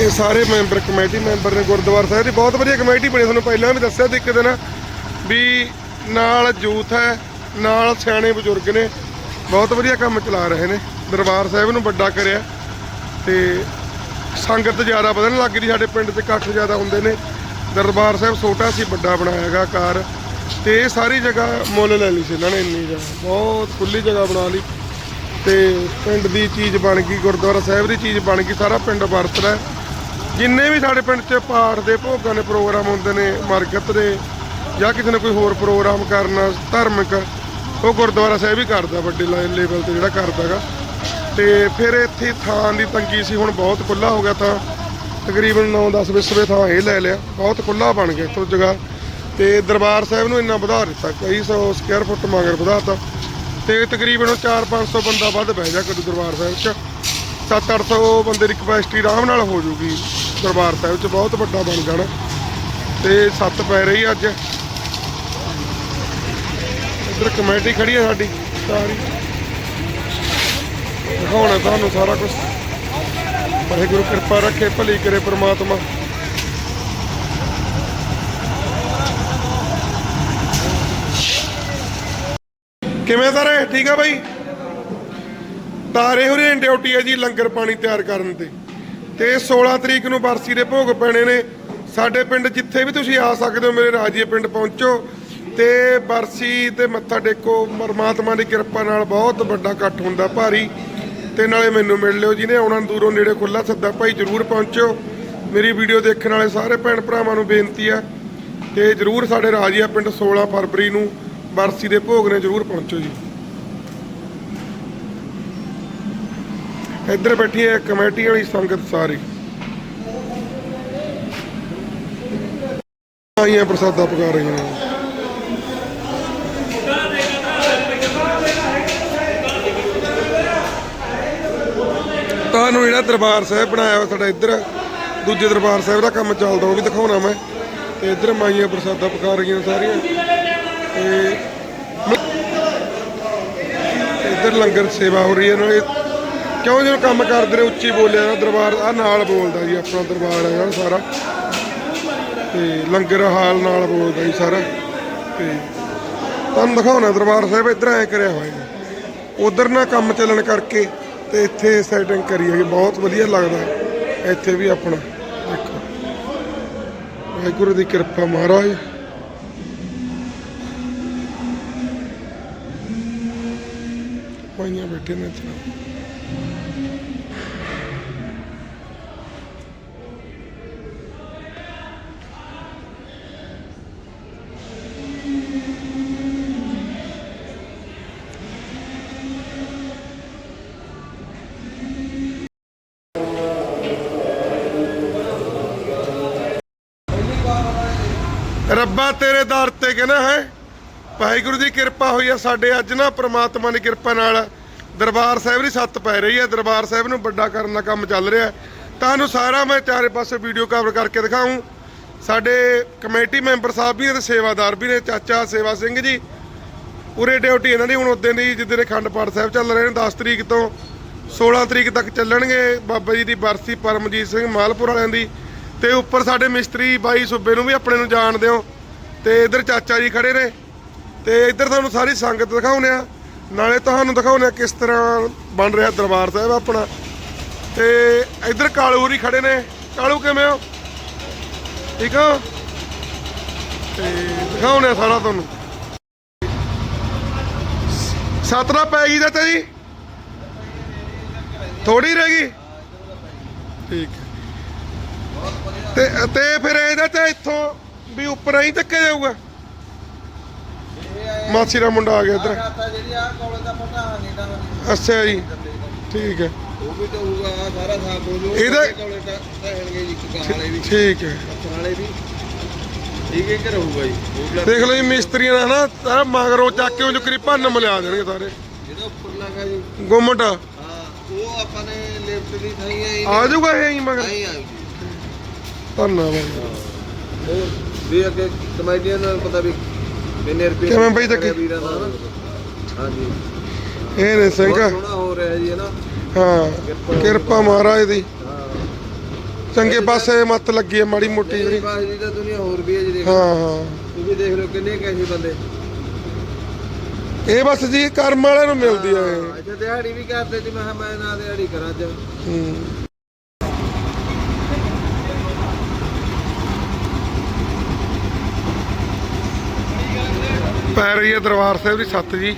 ਇਹ ਸਾਰੇ member, committee member ਨੇ ਗੁਰਦੁਆਰਾ ਸਾਹਿਬ ਦੀ ਬਹੁਤ ਵਧੀਆ ਕਮੇਟੀ ਬਣੀ। ਤੁਹਾਨੂੰ ਪਹਿਲਾਂ ਵੀ ਦੱਸਿਆ ਸੀ ਇੱਕ ਦਿਨ ਵੀ ਨਾਲ ਯੂਥ ਹੈ, ਨਾਲ ਸਿਆਣੇ ਬਜ਼ੁਰਗ ਨੇ। ਬਹੁਤ ਵਧੀਆ ਕੰਮ ਚਲਾ ਰਹੇ ਨੇ। ਦਰਬਾਰ ਸਾਹਿਬ ਨੂੰ ਵੱਡਾ ਕਰਿਆ ਤੇ ਸੰਗਤ ਜ਼ਿਆਦਾ ਵਧਣ ਲੱਗ ਗਈ। ਸਾਡੇ ਪਿੰਡ 'ਚ ਇਕੱਠ ਜ਼ਿਆਦਾ ਹੁੰਦੇ ਨੇ। ਦਰਬਾਰ ਸਾਹਿਬ ਛੋਟਾ ਸੀ, ਵੱਡਾ ਬਣਾਇਆਗਾ ਕਾਰ ਤੇ ਇਹ ਸਾਰੀ ਜਗ੍ਹਾ ਮੁੱਲ ਲੈ ਲਈ ਸੀ ਇਹਨਾਂ ਨੇ ਇੰਨੀ ਜਗ੍ਹਾ ਬਹੁਤ ਖੁੱਲੀ ਜਗ੍ਹਾ ਬਣਾ ਲਈ। ਤੇ ਪਿੰਡ ਦੀ ਚੀਜ਼ ਬਣ ਗਈ, ਗੁਰਦੁਆਰਾ ਸਾਹਿਬ ਦੀ ਚੀਜ਼ ਬਣ ਗਈ, ਸਾਰਾ ਪਿੰਡ ਵਰਤਦਾ ਹੈ। ਜਿੰਨੇ ਵੀ ਸਾਡੇ ਪਿੰਡ 'ਚ ਪਾਠ ਦੇ ਭੋਗਾਂ ਦੇ ਪ੍ਰੋਗਰਾਮ ਹੁੰਦੇ ਨੇ, ਮਰਗਤ ਦੇ ਜਾਂ ਕਿਸੇ ਨੇ ਕੋਈ ਹੋਰ ਪ੍ਰੋਗਰਾਮ ਕਰਨਾ, ਧਾਰਮਿਕ, ਉਹ ਗੁਰਦੁਆਰਾ ਸਾਹਿਬ ਹੀ ਕਰਦਾ ਵੱਡੇ ਲੈਵਲ ਤੇ ਜਿਹੜਾ ਕਰਦਾਗਾ ਤੇ ਫਿਰ ਇੱਥੇ ਥਾਂ ਦੀ ਤੰਗੀ ਸੀ, ਹੁਣ ਬਹੁਤ ਖੁੱਲਾ ਹੋ ਗਿਆ ਤਾਂ ਤਕਰੀਬਨ 9-10 ਵਿਸਵੇ ਥਾਂ ਇਹ ਲੈ ਲਿਆ, ਬਹੁਤ ਖੁੱਲਾ ਬਣ ਗਿਆ ਇੱਥੋਂ ਜਗ੍ਹਾ। ਤੇ ਦਰਬਾਰ ਸਾਹਿਬ ਨੂੰ ਇੰਨਾ ਵਧਾ ਦਿੱਤਾ, ਕਈ ਸੌ ਸਕੁਅਰ ਫੁੱਟ ਮਗਰ ਵਧਾਤਾ ਤੇ ਤਕਰੀਬਨ 4-500 ਬੰਦਾ ਵੱਧ ਬਹਿ ਜਾ ਕਰੂ ਦਰਬਾਰ ਸਾਹਿਬ 'ਚ। 7-800 ਬੰਦੇ ਦੀ ਕਪੈਸਿਟੀ ਆਰਾਮ ਨਾਲ ਹੋ ਜੂਗੀ। ਦਰਬਾਰ ਸਾਹਿਬ 'ਚ ਬਹੁਤ ਵੱਡਾ ਬਣ ਜਾਣਾ। ਤੇ ਸੱਤ ਪੈ ਰਹੀ ਅੱਜ। ਇੱਧਰ ਕਮੇਟੀ ਖੜੀ ਹੈ ਸਾਡੀ, ਸਾਰੀ। ਦਿਖਾਉਣਾ ਤੁਹਾਨੂੰ ਸਾਰਾ ਕੁਝ ਵਾਹਿਗੁਰੂ ਕਿਰਪਾ ਰੱਖੇ, ਭਲੀ ਕਰੇ ਪ੍ਰਮਾਤਮਾ। ਕਿਵੇਂ ਤਾਰੇ? ਠੀਕ ਆ ਬਾਈ? ਤਾਰੇ ਹੋਰੇ ਡਿਊਟੀ ਹੈ ਜੀ ਲੰਗਰ ਪਾਣੀ ਤਿਆਰ ਕਰਨ ਤੇ। ਤੇ 16 ਤਰੀਕ ਨੂੰ ਬਰਸੀ ਦੇ ਭੋਗ ਪੈਣੇ ਨੇ। ਸਾਡੇ ਪਿੰਡ ਜਿੱਥੇ ਵੀ ਤੁਸੀਂ ਆ ਸਕਦੇ ਹੋ, ਮੇਰੇ ਰਾਜੀਏ ਪਿੰਡ ਪਹੁੰਚੋ। ਤੇ ਬਰਸੀ ਤੇ ਮੱਥਾ ਟੇਕੋ। ਪਰਮਾਤਮਾ ਦੀ ਕਿਰਪਾ ਨਾਲ ਬਹੁਤ ਵੱਡਾ ਇਕੱਠ ਹੁੰਦਾ ਭਾਰੀ। ਤੇ ਨਾਲੇ ਮੈਨੂੰ ਮਿਲ ਲਿਓ ਜਿਹਨੇ ਆਉਣਾ ਦੂਰੋਂ ਨੇੜੇ ਖੁੱਲਾ ਸੱਦਾ ਭਾਈ ਜਰੂਰ ਪਹੁੰਚੋ। ਮੇਰੀ ਵੀਡੀਓ ਦੇਖਣ ਵਾਲੇ ਸਾਰੇ ਭੈਣ ਭਰਾਵਾਂ ਨੂੰ ਬੇਨਤੀ ਆ ਤੇ ਜਰੂਰ ਸਾਡੇ ਰਾਜੀਆ ਪਿੰਡ 16 ਫਰਵਰੀ ਨੂੰ ਬਰਸੀ ਦੇ ਭੋਗ ਨੇ ਜਰੂਰ ਪਹੁੰਚੋ ਜੀ। ਇੱਧਰ ਬੈਠੀ ਹੈ ਕਮੇਟੀ ਵਾਲੀ ਸੰਗਤ ਸਾਰੀ। ਆਈਆਂ ਪ੍ਰਸਾਦਾ ਪਕਾ ਰਹੀਆਂ ਨੇ। ਤੁਹਾਨੂੰ ਜਿਹੜਾ ਦਰਬਾਰ ਸਾਹਿਬ ਬਣਾਇਆ ਹੋਇਆ ਸਾਡਾ ਇੱਧਰ, ਦੂਜੇ ਦਰਬਾਰ ਸਾਹਿਬ ਦਾ ਕੰਮ ਚੱਲਦਾ, ਉਹ ਵੀ ਦਿਖਾਉਣਾ ਮੈਂ। ਤੇ ਇੱਧਰ ਮਾਈਆਂ ਪ੍ਰਸਾਦਾ ਪਕਾ ਰਹੀਆਂ ਸਾਰੀਆਂ। ਤੇ ਇੱਧਰ ਲੰਗਰ ਸੇਵਾ ਹੋ ਰਹੀ ਹੈ, ਨਾਲੇ ਕਿਉਂ ਜਦੋਂ ਕੰਮ ਕਰਦੇ ਨੇ ਉੱਚੀ ਬੋਲਿਆ ਨਾ ਦਰਬਾਰ ਆ ਨਾਲ ਬੋਲਦਾ ਜੀ ਆਪਣਾ ਦਰਬਾਰ ਹੈ ਜਿਹੜਾ ਸਾਰਾ। ਤੇ ਲੰਗਰ ਹਾਲ ਨਾਲ ਬੋਲਦਾ ਜੀ ਸਾਰਾ। ਤੇ ਤੁਹਾਨੂੰ ਦਿਖਾਉਣਾ ਦਰਬਾਰ ਸਾਹਿਬ ਇੱਧਰ ਐ ਕਰਿਆ ਹੋਇਆ ਜੀ। ਉਧਰ ਨਾ ਕੰਮ ਚੱਲਣ ਕਰਕੇ ਤੇ ਇੱਥੇ ਸੈਟਿੰਗ ਕਰੀ ਹੈਗੀ ਬਹੁਤ ਵਧੀਆ ਲੱਗਦਾ ਇੱਥੇ ਵੀ ਆਪਣਾ, ਦੇਖੋ। ਵਾਹਿਗੁਰੂ ਦੀ ਕਿਰਪਾ ਮਹਾਰਾਜ। ਮਾਈਆਂ ਬੈਠੇ ਨੇ ਇੱਥੇ। ਰੱਬਾ ਤੇਰੇ ਦਰ ਤੇ ਕਹਿੰਦਾ ਹੈ? ਵਾਹਿਗੁਰੂ ਦੀ ਕਿਰਪਾ ਹੋਈ ਆ ਸਾਡੇ ਅੱਜ ਨਾ, ਪ੍ਰਮਾਤਮਾ ਦੀ ਕਿਰਪਾ ਨਾਲ। ਦਰਬਾਰ ਸਾਹਿਬ ਦੀ ਸੱਤ ਪੈ ਰਹੀ ਹੈ, ਦਰਬਾਰ ਸਾਹਿਬ ਨੂੰ ਵੱਡਾ ਕਰਨ ਦਾ ਕੰਮ ਚੱਲ ਰਿਹਾ ਤੁਹਾਨੂੰ ਸਾਰਾ ਮੈਂ ਚਾਰੇ ਪਾਸੇ ਵੀਡੀਓ ਕਵਰ ਕਰਕੇ ਦਿਖਾਉਂ ਸਾਡੇ ਕਮੇਟੀ ਮੈਂਬਰ ਸਾਹਿਬ ਵੀ ਨੇ ਤੇ ਸੇਵਾਦਾਰ ਵੀ ਨੇ, ਚਾਚਾ ਸੇਵਾ ਸਿੰਘ ਜੀ। ਉਰੇ ਡਿਊਟੀ ਇਹਨਾਂ ਦੀ ਹੁਣ ਉਦੋਂ ਦੀ ਜਿੱਦਣ ਅਖੰਡ ਪਾਠ ਸਾਹਿਬ ਚੱਲ ਰਹੇ ਨੇ 10 ਤਰੀਕ ਤੋਂ 16 ਤਰੀਕ ਤੱਕ ਚੱਲਣਗੇ। ਬਾਬਾ ਜੀ ਦੀ ਬਰਸੀ, ਪਰਮਜੀਤ ਸਿੰਘ ਮਾਲਪੁਰ ਵਾਲਿਆਂ ਦੀ। ਤੇ ਉੱਪਰ ਸਾਡੇ ਮਿਸਤਰੀ ਬਾਈ ਸੁੱਬੇ ਨੂੰ ਵੀ ਆਪਣੇ ਨੂੰ ਜਾਣਦੇ ਹੋ ਤੇ ਇੱਧਰ ਚਾਚਾ ਜੀ ਖੜੇ ਨੇ। ਤੇ ਇੱਧਰ ਤੁਹਾਨੂੰ ਸਾਰੀ ਸੰਗਤ ਦਿਖਾਉਂਦੇ ਆ। ਨਾਲੇ ਤੁਹਾਨੂੰ ਦਿਖਾਉਂਦੇ ਆ ਕਿਸ ਤਰ੍ਹਾਂ ਬਣ ਰਿਹਾ ਦਰਬਾਰ ਸਾਹਿਬ ਆਪਣਾ। ਤੇ ਇੱਧਰ ਕਾਲੂ ਹੋਰੀ ਖੜੇ ਨੇ। ਕਾਲੂ ਕਿਵੇਂ ਹੋ? ਠੀਕ ਆ ਤੇ ਦਿਖਾਉਂਦੇ ਆ ਸਾਰਾ ਤੁਹਾਨੂੰ। ਸਤਰਾ ਪੈ ਗਈ ਚਾਚਾ ਜੀ? ਥੋੜੀ ਰਹਿ ਗਈ? ਠੀਕ ਤੇ ਤੇ ਫਿਰ ਇਹਦਾ ਤੇ ਇੱਥੋਂ ਵੀ ਉੱਪਰ ਹੀ ਧੱਕੇ ਜਾਊਗਾ? ਮਾਸੀ ਦਾ ਮੁੰਡਾ ਆ ਗਿਆ ਇੱਧਰ। ਆਟਾ ਜਿਹੜੀ ਆ ਕੋਲੇ ਦਾ ਪਤਾ ਨਹੀਂ ਤਾਂ ਅੱਛਾ ਜੀ। ਠੀਕ ਹੈ। ਉਹ ਵੀ ਤਾਂ ਹੋਊਗਾ ਆਹ ਸਾਰਾ ਸਾਫ਼ ਹੋ ਜੂ ਇਹਦਾ- ਕੋਲੇ ਤਾਂ ਰਹਿਣਗੇ ਜੀ ਕਾਲੇ ਵੀ। ਠੀਕ ਹੈ। ਕਾਲੇ ਵੀ। ਠੀਕ ਹੈ ਕਿ ਰਹੂਗਾ ਜੀ? ਉਹ ਵੀ ਦੇਖ ਲਓ ਜੀ ਮਿਸਤਰੀਆਂ ਦਾ ਨਾ ਸਾਰਾ ਮਗਰੋਂ ਚੱਕ ਕੇ ਉਹ ਜੁਕਰੀ ਭੰਨ ਮਿਲਾ ਦੇਣਗੇ ਸਾਰੇ। ਜਿਹੜਾ ਉੱਪਰ ਲੱਗਾ ਜੀ। ਗੁੰਮਟ। ਹਾਂ ਉਹ ਆਪਾਂ ਨੇ ਲਿਫਟ ਦੀ ਥਾਈ ਹੈ ਆ ਜਾਊਗਾ ਇਹ ਹੀ ਮਗਰ। ਨਹੀਂ ਆਈ ਜੀ ਧੰਨਵਾਦ ਹੋਰ ਵੀ ਅੱਗੇ ਕਮੇਡੀਆਂ ਨੂੰ ਪਤਾ ਵੀ ਕਿੰਨੇ ਰੁਪਏ ਕਿਵੇਂ ਬਈ ਚੱਕੀ? ਵੀਰਾਂ ਦਾ ਨਾ ਹਾਂਜੀ। ਇਹ ਨੇ ਸਿੰਘ ਬਹੁਤ ਸੋਹਣਾ ਹੋ ਰਿਹਾ ਜੀ ਹੈ ਨਾ? ਹਾਂ ਕਿਰਪਾ ਮਹਾਰਾਜ ਦੀ। ਹਾਂ। ਚੰਗੇ ਪਾਸੇ ਮੱਤ ਲੱਗੀ ਹੈ ਮਾੜੀ ਮੋਟੀ ਇਹ ਜਿਹੜੀ। ਬਾਸ ਦੀ ਤਾਂ ਦੁਨੀਆ ਹੋਰ ਵੀ ਹੈ ਜੀ ਦੇਖ ਹਾਂ ਹਾਂ। ਤੁਸੀਂ ਦੇਖ ਲਓ ਕਿੰਨੇ ਕੈਸੇ ਬੰਦੇ। ਇਹ ਬਸ ਜੀ ਕਰਮ ਵਾਲਿਆਂ ਨੂੰ ਮਿਲਦੀ ਹੈ। ਇਹ। ਹਾਂ, ਅੱਛਾ ਦਿਹਾੜੀ ਵੀ ਕਰਦੇ ਜੀ ਮੈਂ ਕਿਹਾ ਮੈਂ ਨਾ ਦਿਹਾੜੀ ਕਰਾਂ ਅੱਜ। ਹੂੰ। ਪੈ ਰਹੀ ਹੈ ਦਰਬਾਰ ਸਾਹਿਬ ਦੀ ਸੱਤ ਜੀ।